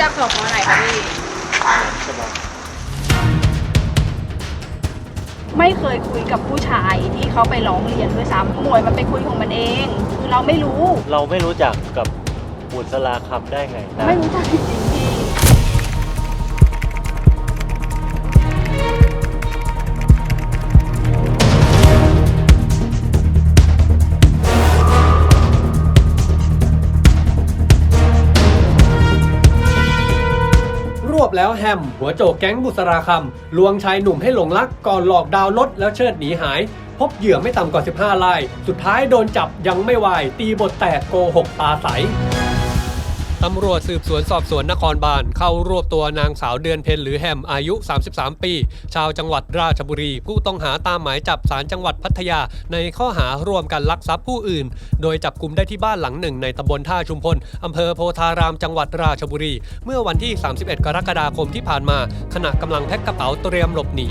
จักสพไหนคะพี่ ไม่เคยคุยกับผู้ชายที่เขาไปร้องเรียนด้วยซ้ำหมวยมันไปคุยของมันเอง คือเราไม่รู้ เราไม่รู้จักกับบุษราคำได้ไงนะ ไม่รู้จักจริงๆ อบแล้วแฮม หัวโจกแก๊งบุษราคำลวงชายหนุ่มให้หลงรักก่อนหลอกดาวรถแล้วเชิดหนีหาย พบเหยื่อไม่ต่ำกว่า 15ราย สุดท้ายโดนจับยังไม่วาย ตีบทแตกโกหกตาใส ตำรวจสืบสวนสอบสวนนครบาลเข้ารวบตัวนางสาวเดือนเพ็ญหรือแฮมอายุ 33 ปี ชาวจังหวัดราชบุรี ผู้ต้องหาตามหมายจับศาลจังหวัดพัทยา ในข้อหาร่วมกันลักทรัพย์ผู้อื่น โดยจับกลุ่มได้ที่บ้านหลังหนึ่งในตำบลท่าชุมพลอำเภอโพธารามจังหวัดราชบุรี เมื่อวันที่ 31 กรกฎาคมที่ผ่านมา ขณะกำลังแพ็คกระเป๋าเตรียมหลบหนี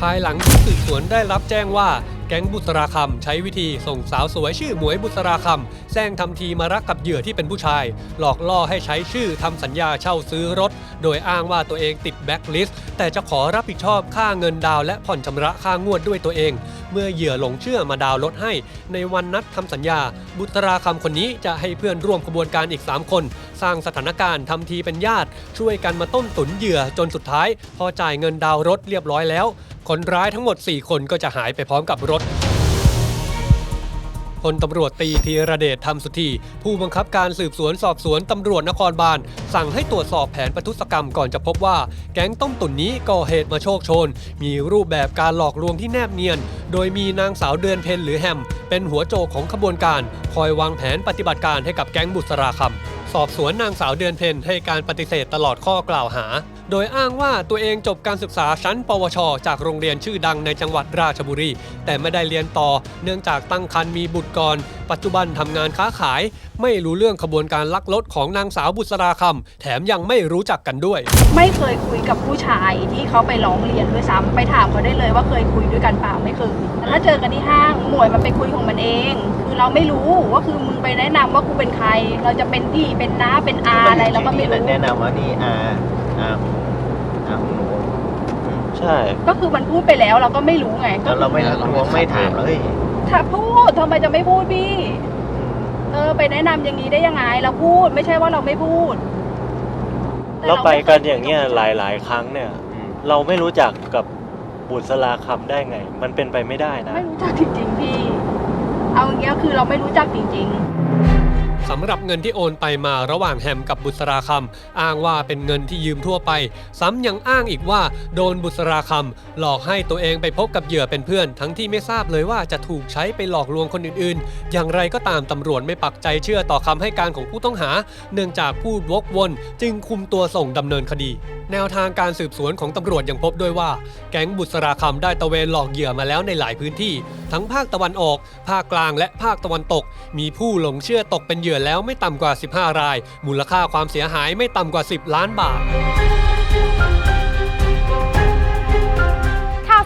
ภายหลังที่สืบสวนได้รับแจ้งว่า แก๊งบุษราคำใช้วิธีส่งสาวสวยชื่อหมวยบุษราคำแซงทำทีมารักกับเหยื่อที่เป็นผู้ชาย หลอกล่อให้ใช้ชื่อทำสัญญาเช่าซื้อรถ โดยอ้างว่าตัวเองติดแบ็คลิสต์แต่จะขอรับผิดชอบค่าเงินดาวและผ่อนชำระค่างวดด้วยตัวเอง เมื่อเหยื่อหลงเชื่อมาดาวรถให้ ในวันนัดทำสัญญา บุตราคำคนนี้จะให้เพื่อนร่วมขบวนการอีก 3 คน สร้างสถานการณ์ทำทีเป็นญาติ ช่วยกันมาต้มตุนเหยื่อจนสุดท้าย พอจ่ายเงินดาวรถเรียบร้อยแล้ว คนร้ายทั้งหมด 4 คนก็จะหายไปพร้อมกับรถพลตำรวจตีธีระเดชธรรมสุธีผู้บังคับการสืบสวนสอบสวนตำรวจนครบาล สั่งให้ตรวจสอบแผนประทุษกรรมก่อนจะพบว่า แก๊งต้มตุ๋นนี้ก่อเหตุมาโชคชน มีรูปแบบการหลอกลวงที่แนบเนียน โดยมีนางสาวเดือนเพนหรือแฮม เป็นหัวโจกของขบวนการ คอยวางแผนปฏิบัติการให้กับแก๊งบุษราคำ สอบสวนนางสาวเดือนเพนให้การปฏิเสธตลอดข้อกล่าวหาโดยอ้างว่าตัวเองจบการศึกษาชั้น ปวช จากโรงเรียนชื่อดังในจังหวัดราชบุรี แต่ไม่ได้เรียนต่อ เนื่องจากตั้งครรภ์มีบุตรก่อน ปัจจุบันทำงานค้าขาย ไม่รู้เรื่องขบวนการลักรถของนางสาวบุษราคำแถมยังไม่รู้จักกันด้วย ไม่เคยคุยกับผู้ชายที่เขาไปร้องเรียนด้วยซ้ำไปถามเขาได้เลยว่าเคยคุยด้วยกันเปล่าไม่เคยแต่ถ้าเจอกันที่ห้างหมวยมันไปคุยของมันเอง คือเราไม่รู้ว่าคือมึงไปแนะนำว่ากูเป็นใคร เราจะเป็นพี่เป็นน้าเป็นอาอะไรเราก็ไม่รู้แนะนำว่านี่อา อาอาของหนูใช่ ก็คือมันพูดไปแล้วเราก็ไม่รู้ไงก็แล้วเราไม่ทวงไม่ถามเลยถ้าพูดทำไมจะไม่พูดพี่ เออไปแนะนำอย่างนี้ได้ยังไง เราพูดไม่ใช่ว่าเราไม่พูดแต่เราไปม่คกันอย่างเงี้ยหลาย ๆ ครั้งเนี่ยเราไม่รู้จักกับบุษราคำได้ไง มันเป็นไปไม่ได้นะ ไม่รู้จักจริงๆพี่ เอาอย่างเงี้ยคือเราไม่รู้จักจริง ๆ สำหรับเงินที่โอนไปมาระหว่างแฮมกับบุษราคำอ้างว่าเป็นเงินที่ยืมทั่วไป ซ้ำยังอ้างอีกว่า โดนบุษราคำหลอกให้ตัวเองไปพบกับเหยื่อเป็นเพื่อน ทั้งที่ไม่ทราบเลยว่าจะถูกใช้ไปหลอกลวงคนอื่นๆ อย่างไรก็ตามตำรวจไม่ปักใจเชื่อต่อคำให้การของผู้ต้องหา เนื่องจากพูดวกวน จึงคุมตัวส่งดำเนินคดีแนวทางการสืบสวนของตำรวจยังพบด้วยว่า แก๊งบุษราคำได้ตะเวนหลอกเหยื่อมาแล้วในหลายพื้นที่ ทั้งภาคตะวันออก ภาคกลางและภาคตะวันตก มีผู้หลงเชื่อตกเป็นเหยื่อแล้วไม่ต่ำกว่า 15 ราย มูลค่าความเสียหายไม่ต่ำกว่า 10 ล้านบาท